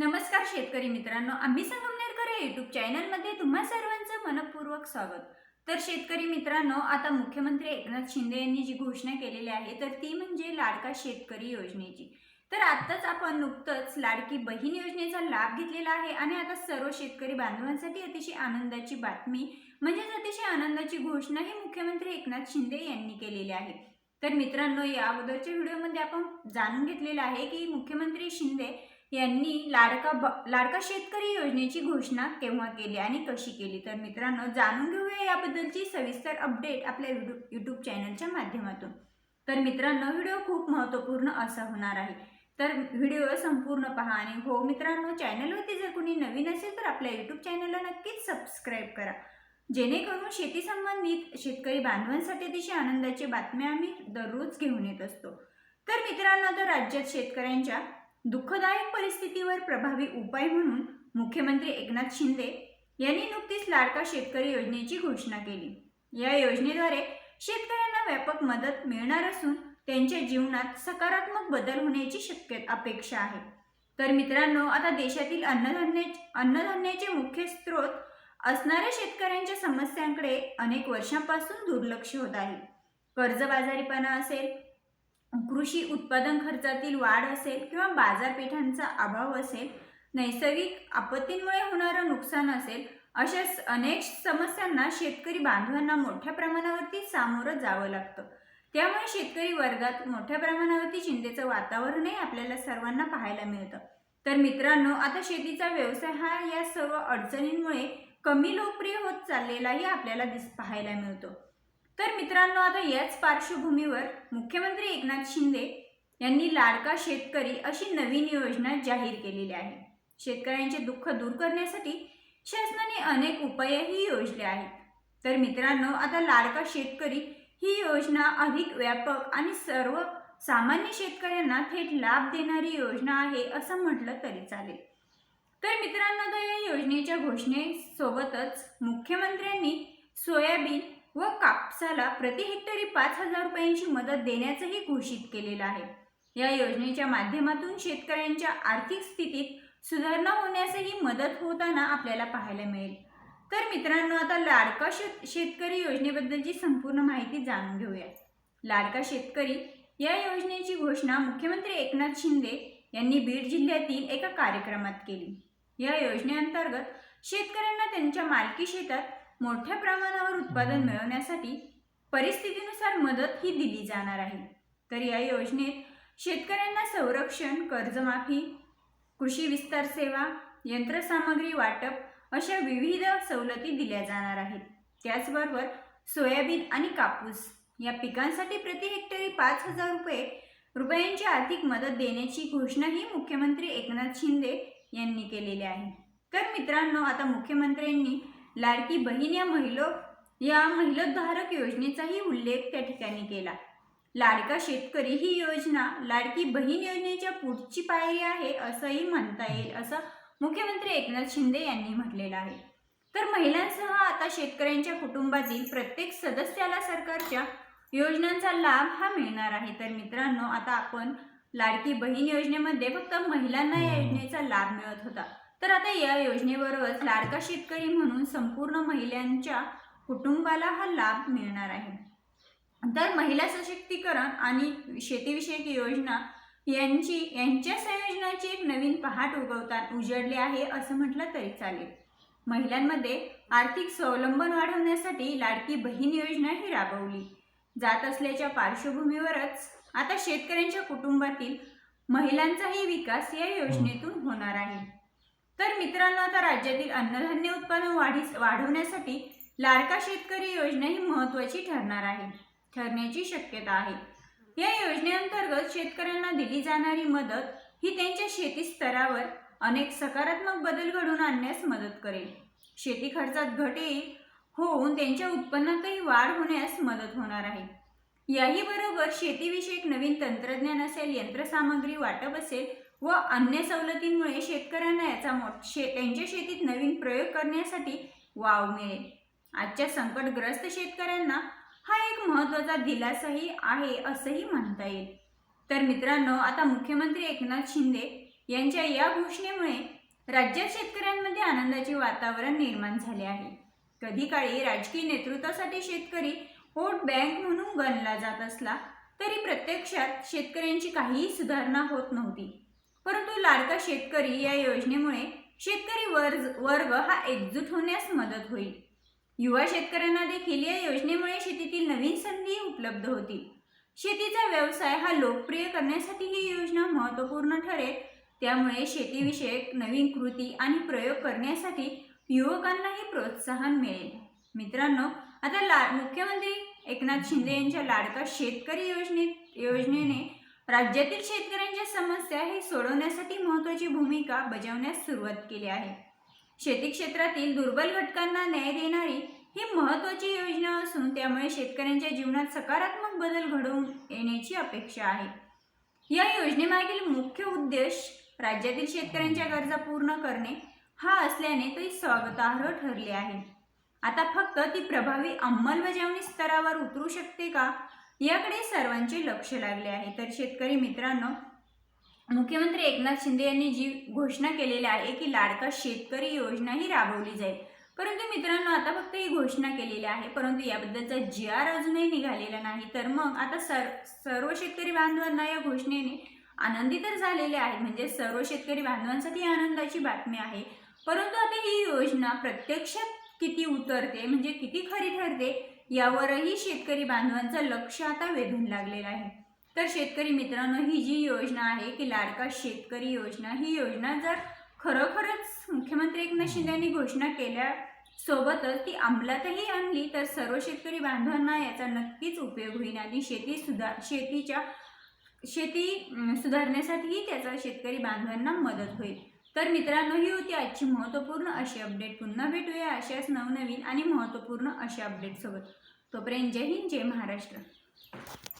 नमस्कार शेतकरी मित्रांनो आम्ही संगमनेरकर या युट्यूब चॅनलमध्ये तुम्हा सर्वांचं मनपूर्वक स्वागत. तर शेतकरी मित्रांनो आता मुख्यमंत्री एकनाथ शिंदे यांनी जी घोषणा केलेली आहे तर ती म्हणजे लाडका शेतकरी योजनेची. तर आत्ताच आपण नुकतंच लाडकी बहीण योजनेचा लाभ घेतलेला आहे आणि आता सर्व शेतकरी बांधवांसाठी अतिशय आनंदाची बातमी म्हणजेच अतिशय आनंदाची घोषणा ही मुख्यमंत्री एकनाथ शिंदे यांनी केलेली आहे. तर मित्रांनो या अगोदरच्या व्हिडिओमध्ये आपण जाणून घेतलेलं आहे की मुख्यमंत्री शिंदे यांनी लाडका ब लाडका शेतकरी योजनेची घोषणा केव्हा केली आणि कशी केली? तर मित्रांनो जाणून घेऊया याबद्दलची सविस्तर अपडेट आपल्या युट्यूब यूट्यूब चॅनलच्या माध्यमातून. तर मित्रांनो व्हिडिओ खूप महत्त्वपूर्ण असा होणार आहे. तर व्हिडिओ संपूर्ण पहा आणि हो मित्रांनो चॅनलवरती जर कोणी नवीन असेल तर आपल्या यूट्यूब चॅनलला नक्कीच सबस्क्राईब करा. जेणेकरून शेती संबंधित शेतकरी बांधवांसाठी अतिशय आनंदाची बातम्या आम्ही दररोज घेऊन येत असतो. तर मित्रांनो तर राज्यात शेतकऱ्यांच्या दुःखदायक परिस्थितीवर प्रभावी उपाय म्हणून मुख्यमंत्री एकनाथ शिंदे यांनी नुकतीच लाडका शेतकरी योजनेची घोषणा केली. या योजनेद्वारे शेतकऱ्यांना व्यापक मदत मिळणार असून त्यांच्या जीवनात सकारात्मक बदल होण्याची शक्यता अपेक्षा आहे. तर मित्रांनो आता देशातील अन्नधान्य अन्नधान्याचे मुख्य स्रोत असणाऱ्या शेतकऱ्यांच्या समस्यांकडे अनेक वर्षांपासून दुर्लक्ष होत आहे. कर्जबाजारीपणा असेल कृषी उत्पादन खर्चातील वाढ असेल किंवा बाजारपेठांचा अभाव असेल नैसर्गिक आपत्तींमुळे होणारं नुकसान असेल अशा अनेक समस्यांना शेतकरी बांधवांना मोठ्या प्रमाणावरती सामोरं जावं लागतं. त्यामुळे शेतकरी वर्गात मोठ्या प्रमाणावरती चिंतेचं वातावरणही आपल्याला सर्वांना पाहायला मिळतं. तर मित्रांनो आता शेतीचा व्यवसाय हा या सर्व अडचणींमुळे कमी लोकप्रिय होत चाललेलाही आपल्याला दिस पाहायला मिळतो. तर मित्रांनो आता याच पार्श्वभूमीवर मुख्यमंत्री एकनाथ शिंदे यांनी लाडका शेतकरी अशी नवीन योजना जाहीर केलेली आहे. शेतकऱ्यांचे दुःख दूर करण्यासाठी शासनाने अनेक उपायही योजले आहेत. तर मित्रांनो आता लाडका शेतकरी ही योजना अधिक व्यापक आणि सर्व सामान्य शेतकऱ्यांना थेट लाभ देणारी योजना आहे असं म्हटलं तरी चालेल. तर मित्रांनो आता या योजनेच्या घोषणेसोबतच मुख्यमंत्र्यांनी सोयाबीन व कापसाला प्रति हेक्टरी पाच हजार रुपयांची मदत देण्याचंही घोषित केलेलं आहे. या योजनेच्या माध्यमातून शेतकऱ्यांच्या आर्थिक स्थितीत सुधारणा होण्यासही मदत होताना आपल्याला पाहायला मिळेल. तर मित्रांनो आता लाडका शेत शेतकरी योजनेबद्दलची संपूर्ण माहिती जाणून घेऊया. लाडका शेतकरी या योजनेची घोषणा मुख्यमंत्री एकनाथ शिंदे यांनी बीड जिल्ह्यातील एका कार्यक्रमात केली. या योजनेअंतर्गत शेतकऱ्यांना त्यांच्या मालकी शेतात मोठ्या प्रमाणावर उत्पादन मिळवण्यासाठी परिस्थितीनुसार मदत ही दिली जाणार आहे. तर या योजनेत शेतकऱ्यांना संरक्षण कर्जमाफी कृषी विस्तार सेवा यंत्रसामग्री वाटप अशा विविध सवलती दिल्या जाणार आहेत. त्याचबरोबर सोयाबीन आणि कापूस या पिकांसाठी प्रति हेक्टरी पाच हजार रुपये रुपयांची आर्थिक मदत देण्याची घोषणाही मुख्यमंत्री एकनाथ शिंदे यांनी केलेली आहे. तर मित्रांनो आता मुख्यमंत्र्यांनी लाडकी बहीण या महिलो या महिलोद्धारक योजनेचाही उल्लेख त्या ठिकाणी केला. लाडका शेतकरी ही योजना लाडकी बहीण योजनेच्या पुढची पायरी आहे असंही म्हणता येईल असं मुख्यमंत्री एकनाथ शिंदे यांनी म्हटलेलं आहे. तर महिलांसह आता शेतकऱ्यांच्या कुटुंबातील प्रत्येक सदस्याला सरकारच्या योजनांचा लाभ हा मिळणार आहे. तर मित्रांनो आता आपण लाडकी बहीण योजनेमध्ये फक्त महिलांना या योजनेचा लाभ मिळत होता. तर आता या योजनेबरोबरच लाडका शेतकरी म्हणून संपूर्ण महिलांच्या कुटुंबाला हा लाभ मिळणार आहे. तर महिला सशक्तीकरण आणि शेतीविषयक योजना यांची यांच्या संयोजनाची एक नवीन पहाट उगवता उजडली आहे असं म्हटलं तरी चालेल. महिलांमध्ये आर्थिक स्वावलंबन वाढवण्यासाठी लाडकी बहीण योजना ही राबवली. जात असल्याच्या पार्श्वभूमीवरच आता शेतकऱ्यांच्या कुटुंबातील महिलांचाही विकास या योजनेतून होणार आहे. तर मित्रांनो आता राज्यातील अन्नधान्य उत्पादन वाढीस वाढवण्यासाठी लाडका शेतकरी योजना ही महत्त्वाची ठरणार आहे ठरण्याची शक्यता आहे. या योजनेअंतर्गत शेतकऱ्यांना दिली जाणारी मदत ही त्यांच्या शेती स्तरावर अनेक सकारात्मक बदल घडवून आणण्यास मदत करेल. शेती खर्चात घट येईल होऊन त्यांच्या उत्पन्नातही वाढ होण्यास मदत होणार आहे. याही बरोबर शेतीविषयक नवीन तंत्रज्ञान असेल यंत्रसामग्री वाटप असेल व अन्य सवलतींमुळे शेतकऱ्यांना याचा मोठ शे त्यांच्या शेतीत नवीन प्रयोग करण्यासाठी वाव मिळेल. आजच्या संकटग्रस्त शेतकऱ्यांना हा एक महत्त्वाचा दिलासाही आहे असंही म्हणता येईल. तर मित्रांनो आता मुख्यमंत्री एकनाथ शिंदे यांच्या या घोषणेमुळे राज्यात शेतकऱ्यांमध्ये आनंदाचे वातावरण निर्माण झाले आहे. कधी काळी राजकीय नेतृत्वासाठी शेतकरी वोट बँक म्हणून गणला जात असला तरी प्रत्यक्षात शेतकऱ्यांची काहीही सुधारणा होत नव्हती. परंतु लाडका शेतकरी या योजनेमुळे शेतकरी वर्ग वर्ग हा एकजूट होण्यास मदत होईल. युवा शेतकऱ्यांना देखील या योजनेमुळे शेतीतील नवीन संधी उपलब्ध होतील. शेतीचा व्यवसाय हा लोकप्रिय करण्यासाठी ही योजना महत्त्वपूर्ण ठरेल. त्यामुळे शेतीविषयक नवीन कृती आणि प्रयोग करण्यासाठी युवकांनाही प्रोत्साहन मिळेल. मित्रांनो आता ला मुख्यमंत्री एकनाथ शिंदे यांच्या लाडका शेतकरी योजनेत योजनेने राज्यातील शेतकऱ्यांच्या समस्या हे सोडवण्यासाठी महत्त्वाची भूमिका बजावण्यास सुरुवात केली आहे. शेती क्षेत्रातील दुर्बल घटकांना न्याय देणारी ही महत्त्वाची योजना असून त्यामुळे शेतकऱ्यांच्या जीवनात सकारात्मक बदल घडवून येण्याची अपेक्षा आहे. या योजनेमागील मुख्य उद्देश राज्यातील शेतकऱ्यांच्या गरजा पूर्ण करणे हा असल्याने ते स्वागतार्ह ठरले आहे. आता फक्त ती प्रभावी अंमलबजावणी स्तरावर उतरू शकते का? याकडे सर्वांचे लक्ष लागले आहे. तर शेतकरी मित्रांनो मुख्यमंत्री एकनाथ शिंदे यांनी जी घोषणा केलेली आहे की लाडका शेतकरी योजना ही राबवली जाईल. परंतु मित्रांनो आता फक्त ही घोषणा केलेली आहे. परंतु याबद्दलचा जी आर अजूनही निघालेला नाही. तर मग आता सर सर्व शेतकरी बांधवांना या घोषणेने आनंदी तर झालेले आहेत. म्हणजे सर्व शेतकरी बांधवांसाठी आनंदाची बातमी आहे. परंतु आता ही योजना प्रत्यक्षात किती उतरते म्हणजे किती खरी ठरते यावरही शेतकरी बांधवांचं लक्ष आता वेधून लागलेलं आहे. तर शेतकरी मित्रांनो ही जी योजना आहे की लाडका शेतकरी योजना ही योजना जर खरोखरच मुख्यमंत्री एकनाथ शिंदे यांनी घोषणा केल्या सोबतच ती अंमलातही आणली तर सर्व शेतकरी बांधवांना याचा नक्कीच उपयोग होईल आणि शेती सुधार शेतीच्या शेती सुधारण्यासाठीही त्याचा शेतकरी बांधवांना मदत होईल. तर मित्रांनो ही होती आजची महत्त्वपूर्ण अशी अपडेट पुन्हा भेटूया अशाच नवनवीन आणि महत्त्वपूर्ण अशा अपडेटसोबत तोपर्यंत जय हिंद जय महाराष्ट्र.